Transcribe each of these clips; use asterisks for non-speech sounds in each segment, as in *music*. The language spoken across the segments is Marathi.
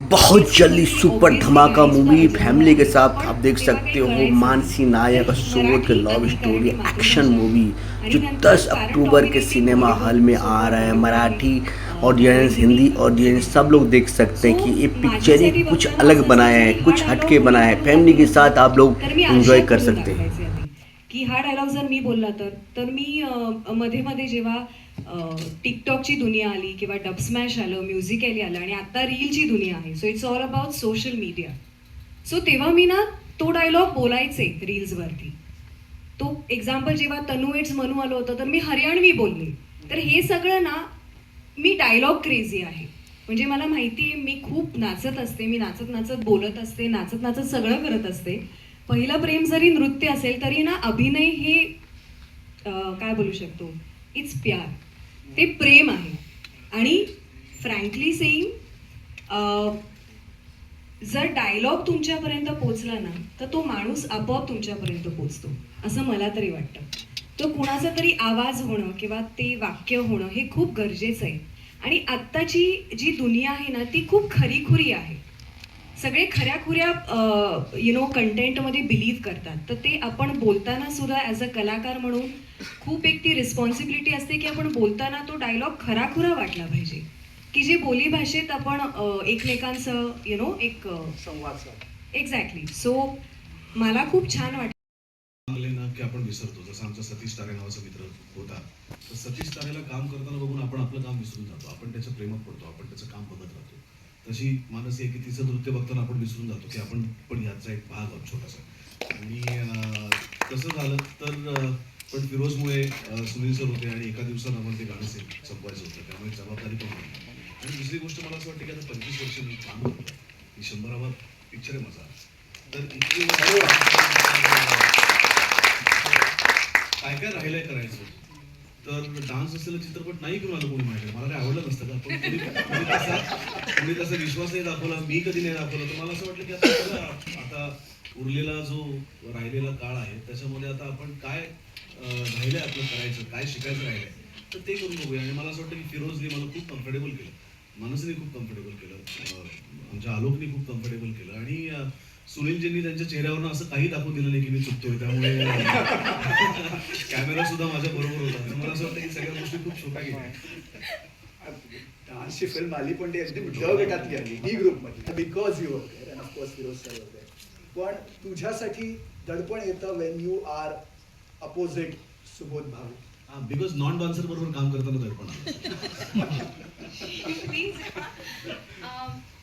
बहुत जल्दी सुपर धमाका मूवी फैमिली के साथ आप देख सकते हो। Mansi Nayak Surat love story action movie जो 10 अक्टूबर के सिनेमा हॉल में आ रहा है। मराठी ऑडियंस हिंदी ऑडियंस सब लोग देख सकते हैं कि ये पिक्चर ही कुछ अलग बनाया है, कुछ हटके बनाया है। फैमिली के साथ आप लोग एंजॉय कर सकते हैं। की हा डायलॉग जर मी बोलला तर तर मी मध्ये मध्ये जेव्हा टिकटॉकची दुनिया आली किंवा डब स्मॅश आलं म्युझिकली आलं आणि आता रीलची दुनिया आहे. So it's all about social media so तेव्हा मी ना तो डायलॉग बोलायचे रील्सवरती तो एक्झाम्पल जेव्हा तनू इट्स म्हणू आलो होतं तर मी हरियाणवी बोलले. तर हे सगळं ना मी डायलॉग क्रेझी आहे. म्हणजे मला माहिती आहे मी खूप नाचत असते मी नाचत नाचत बोलत असते नाचत नाचत सगळं करत असते. पहिलं प्रेम जरी नृत्य असेल तरी ना अभिनय हे काय बोलू शकतो? इट्स प्यार ते प्रेम आहे. आणि फ्रँकली सेईंग जर डायलॉग तुमच्यापर्यंत पोचला ना तर तो माणूस आपोआप तुमच्यापर्यंत पोचतो. असं मला तरी वाटतं. तो कुणाचा तरी आवाज होणं किंवा ते वाक्य होणं हे खूप गरजेचं आहे. आणि आत्ताची जी दुनिया आहे ना ती खूप खरीखुरी आहे. सगळे खऱ्याखुऱ्या यु नो कंटेंटमध्ये बिलीव्ह करतात. तर ते आपण बोलताना सुद्धा ॲज अ कलाकार म्हणून खूप एक ती रिस्पॉन्सिबिलिटी असते की आपण बोलताना तो डायलॉग खराखुरा वाटला पाहिजे. की जे बोली भाषेत आपण एकमेकांचं यु नो एक एक्झॅक्टली सो मला खूप छान ना की आपण विसरतो. जसं आमचा सतीश तारे नावाचा मित्र होता. तर सतीश तारेला काम करताना बघून आपण आपलं काम विसरून जातो. आपण त्याच्या प्रेमात पडतो. आपण त्याचं काम बघत राहतो. तशी मानसी आहे की तिचं नृत्य बघताना आपण विसरून जातो की आपण पण याचा एक भाग आहोत छोटासा. आणि तसं झालं तर पण फिरोजमुळे सुनील सर होते आणि एका दिवसात आम्हाला ते गाणं से- संपवायचं होतं. त्यामुळे जबाबदारी पण होती. आणि दुसरी गोष्ट मला असं वाटतं की आता पंचवीस वर्ष मी काम करतो की शंभरावा पिक्चर आहे माझा. तर इतकी काय काय राहिलंय करायचं? तर डान्स असलेला चित्रपट नाही घेऊन आलो कोणी माहिती मला काही आवडलं नसतं का? पण कोणी तसा कोणी तसा विश्वास नाही दाखवला मी कधी नाही दाखवला. तर मला असं वाटलं की आता चला, आता उरलेला जो राहिलेला काळ आहे त्याच्यामध्ये आता आपण काय राहिलंय आपलं करायचं काय शिकायचं राहिलंय तर ते करून बघूया. आणि मला असं वाटतं की फिरोजने मला खूप कम्फर्टेबल केलं. मनसने खूप कम्फर्टेबल केलं. अं, आमच्या आलोकने खूप कम्फर्टेबल केलं. आणि अं, सुनीलजींनी त्यांच्या चेहऱ्यावरनं असं काही दाखवून दिलं नाही की मी चुकतोय त्यामुळे *laughs* कॅमेरा सुद्धा माझ्या बरोबर होता. मला असं वाटतं की सगळ्या गोष्टी खूप सोप्या गेल्या. डान्सची फिल्म आली पण ती अगदी ड गटातली आली डी ग्रुपमध्ये because you and of course Firoz sir होते पण तुझ्यासाठी दडपण येतं when you are opposite Subodh भाऊ बिकॉज नॉन डान्सर बरोबर काम करताना दडपण आलं. *laughs* *laughs*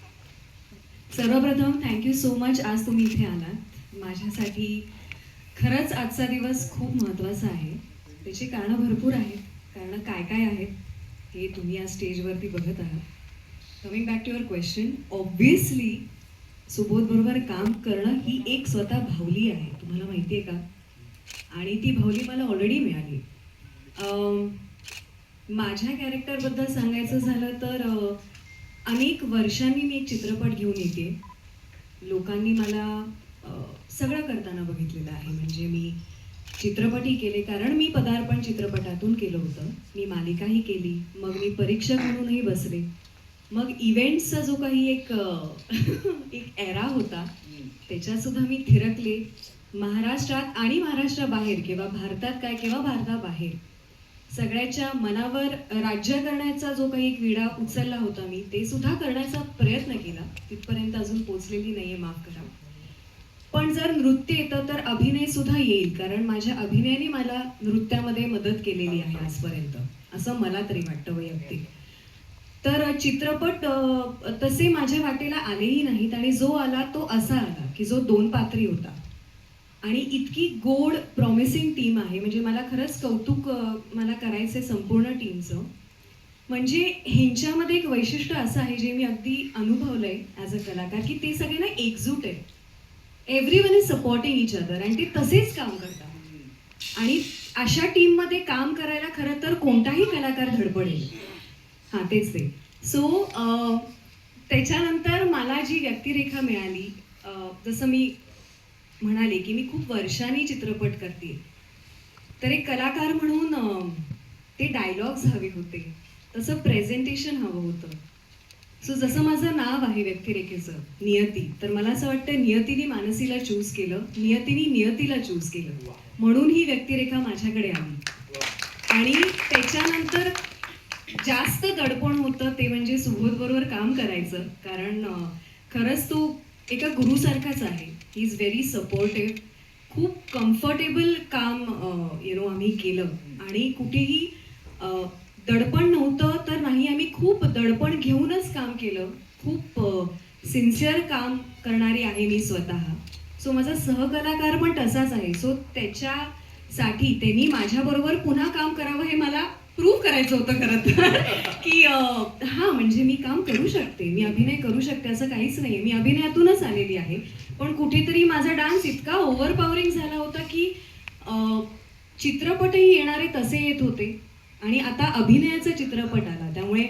सर्वप्रथम थँक्यू सो मच आज तुम्ही इथे आलात. माझ्यासाठी खरंच आजचा दिवस खूप महत्त्वाचा आहे. त्याची कारणं भरपूर आहेत. कारणं काय काय आहेत हे तुम्ही या स्टेजवरती बघत आहात. Coming back to your question obviously सुबोधबरोबर काम करणं ही एक स्वतः भावली आहे. तुम्हाला माहिती आहे का? आणि ती भावली मला ऑलरेडी मिळाली. माझ्या कॅरेक्टरबद्दल सांगायचं झालं तर अनेक वर्षांनी मी एक चित्रपट घेऊन येते. लोकांनी मला सगळं करताना बघितलेलं आहे. म्हणजे मी चित्रपटही केले कारण मी पदार्पण चित्रपटातून केलं होतं. मी मालिकाही केली मग मी परीक्षक म्हणूनही बसले. मग इव्हेंट्सचा जो काही एक *laughs* एक एरा होता त्याच्यातसुद्धा मी थिरकले. महाराष्ट्रात आणि महाराष्ट्राबाहेर किंवा भारतात काय किंवा भारताबाहेर सगळ्याच्या मनावर राज्य करण्याचा जो काही एक विडा उचलला होता मी ते सुद्धा करण्याचा प्रयत्न केला. तिथपर्यंत अजून पोचलेली नाहीये माफ करा. पण जर नृत्य येतं तर अभिनय सुद्धा येईल कारण माझ्या अभिनयाने मला नृत्यामध्ये मदत केलेली आहे आजपर्यंत असं मला तरी वाटतं वैयक्तिक. तर चित्रपट तसे माझ्या वाटेला आलेही नाहीत आणि जो आला तो असा आला की जो दोन पात्री होता. आणि इतकी गोड प्रॉमिसिंग टीम आहे. म्हणजे मला खरंच कौतुक मला करायचं आहे संपूर्ण टीमचं म्हणजे ह्यांच्यामध्ये एक वैशिष्ट्य असं आहे जे मी अगदी अनुभवलं आहे ॲज अ कलाकार की ते सगळे ना एकजूट आहे every one is supporting each other आणि ते तसेच काम करतात. आणि अशा टीममध्ये काम करायला खरं तर कोणताही कलाकार धडपडेल हां तेच ते. सो त्याच्यानंतर मला जी व्यक्तिरेखा मिळाली जसं मी म्हणाले की मी खूप वर्षांनी चित्रपट करते. तर एक कलाकार म्हणून ते डायलॉग्स हवे होते. तसं प्रेझेंटेशन हवं होतं. सो जसं माझं नाव आहे व्यक्तिरेखेचं नियती तर मला असं वाटतं नियतीने मानसीला चूज केलं नियतीने नियतीला चूज केलं. म्हणून ही व्यक्तिरेखा माझ्याकडे आली. आणि त्याच्यानंतर जास्त दडपण होतं ते म्हणजे सुबोध बरोबर काम करायचं. कारण खरंच तो एका गुरुसारखाच आहे. ही इज व्हेरी सपोर्टिव्ह खूप कम्फर्टेबल काम यु नो आम्ही केलं. आणि कुठेही दडपण नव्हतं तर नाही आम्ही खूप दडपण घेऊनच काम केलं. खूप सिन्सिअर काम करणारी आहे मी स्वतः. सो माझा सहकलाकार पण तसाच आहे. सो त्याच्यासाठी त्यांनी माझ्याबरोबर पुन्हा काम करावं हे मला प्रूव्ह करायचं होतं खरं तर. की हा म्हणजे मी काम करू शकते मी अभिनय करू शकते असं काहीच नाही मी अभिनयातूनच आलेली आहे. पण कुठेतरी माझा डान्स इतका ओव्हरपॉवरिंग झाला होता की चित्रपटही येणारे तसे येत होते. आणि आता अभिनयाचा चित्रपट आला. त्यामुळे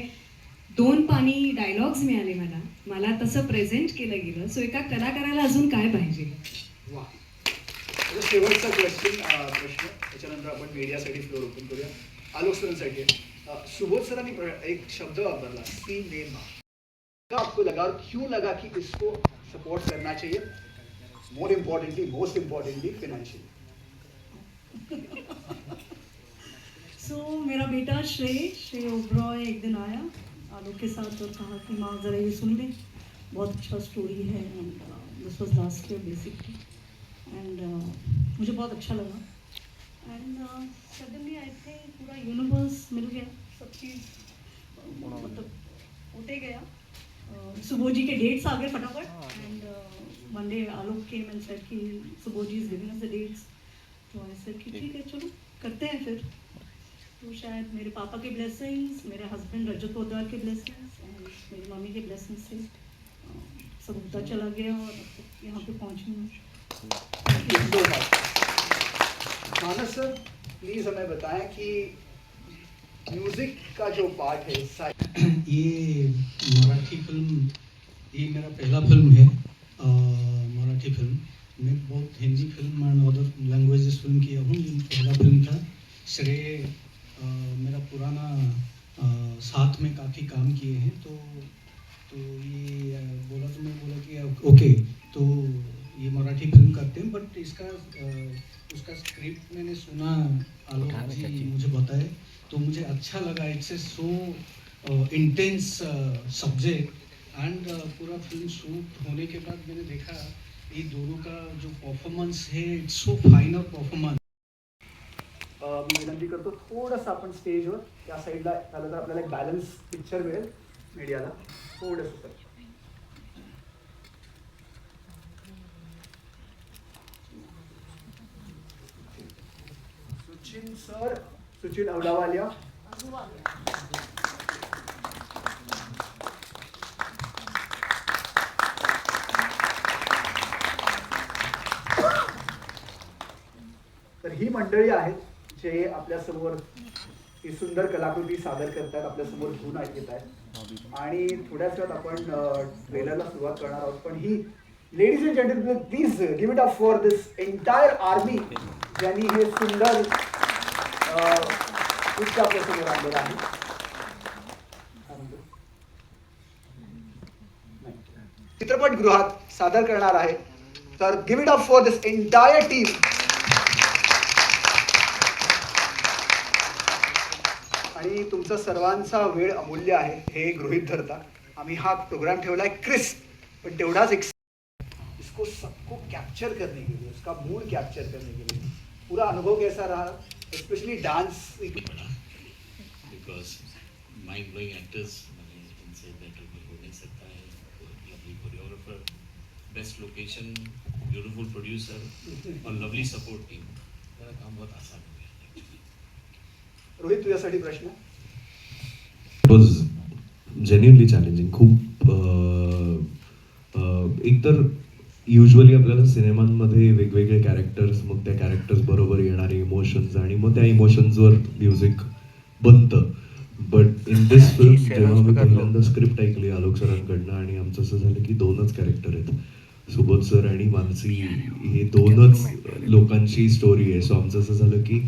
दोन पाणी डायलॉग्स मिळाले मला. मला तसं प्रेझेंट केलं गेलं. सो एका कलाकाराला अजून काय पाहिजे? शेवटचा क्वेश्चन प्रश्न. त्याच्यानंतर आपण मीडियासाठी फ्लोर ओपन करूया. आलोक सरांसाठी सुबोध सरांनी एक शब्द वापरला सिनेमा क्या आपको लगा और क्यों लगा कि इसको सपोर्ट करना चाहिए? More importantly most importantly financially so मेरा बेटा श्रेय श्रेय ओब्रॉय एक दिन आया, आलोक के साथ और कहा कि, माँ, ज़रा ये सुन ले। बहुत अच्छा स्टोरी है एंड दिस वाज लास्ट ईयर बेसिकली एंड मुझे बहुत अच्छा लगा। एंड सडनली आई थिंक पूरा यूनिवर्स मिल गया सब चीज़ मतलब होते गया। Uh, सुबोध जी के डेट्स आ गए फटाफट। And one day Alok came and said कि Subodh ji is giving us the dates तो आई सेड कि ठीक है चलो करते हैं फिर। तो शायद मेरे पापा के ब्लेसिंग्स मेरे हस्बैंड रजत पोदार के ब्लेसिंग्स एंड मेरी मम्मी के ब्लेसिंग्स से सब होता चला गया और यहाँ पे पहुँची हूँ। मानस सर प्लीज़ हमें बताएँ कि म्यूज़िक का जो पार्ट है ये मराठी फ़िल्म ये मेरा पहला फ़िल्म है मराठी फ़िल्म मैं बहुत Hindi film and other languages film KIA हूँ पहला फ़िल्म था। श्रेय मेरा पुराना अ, साथ में काफ़ी काम किए हैं तो तो ये बोला तो मैं बोला कि ओके तो ये मराठी फ़िल्म करते हैं बट इसका उसका स्क्रिप्ट मैंने सुना आलोक जी मुझे बताए तो मुझे अच्छा लगा it's a so intense subject and पूरा फ़िल्म शूट होने के बाद मैंने देखा ये दोनों का जो परफॉर्मेंस है इट्स सो फाइनल परफॉर्मेंस मी विनंती करतो थोडंसं आपण स्टेजवर त्या साईडला झालं तर आपल्याला एक बॅलन्स पिक्चर मिळेल मीडियाला थोडंसं सुचिन सर सुचिन अवडावालिया तर ही मंडळी आहेत जे आपल्यासमोर ही सुंदर कलाकृती सादर करतात आपल्यासमोर घेऊन येत आहेत. आणि थोड्याच वेळात आपण ट्रेलरला सुरुवात करणार आहोत. पण ही ladies and gentleman please give it up for this entire army ज्यांनी हे सुंदर दृश्य आपल्यासमोर आणलेलं आहे चित्रपटगृहात सादर करणार आहे. तर give it up for this entire team आणि तुमचा सर्वांचा वेळ अमूल्य आहे. हे गृहित धरता आम्ही हा प्रोग्राम ठेवला आहे क्रिस्प पण तेवढाच एक इसको सबको कैप्चर करने के लिए उसका मूड कैप्चर करने के लिए. पूरा अनुभव कैसा रहा? especially dance. because mind blowing actors, Maine can say that कोई हो नहीं is a Lovely choreographer, best location, beautiful producer, और lovely support team. मेरा काम बहुत आसान हो गया. रोहित तुझ्यासाठी प्रश्न? was genuinely challenging. खूप एक तर युजली आपल्याला सिनेमांमध्ये वेगवेगळे कॅरेक्टर्स मग त्या कॅरेक्टर्स बरोबर येणारे इमोशन्स आणि मग त्या इमोशन्सवर म्युझिक बनतं. बट इन दिस फिल्म जेव्हा मी पहिल्यांदा स्क्रिप्ट ऐकली आलोक सरांकडनं आणि आमचं असं झालं की दोनच कॅरेक्टर आहेत. सुबोध सर आणि मानसी. हे दोनच लोकांची स्टोरी आहे. सो आमचं असं झालं की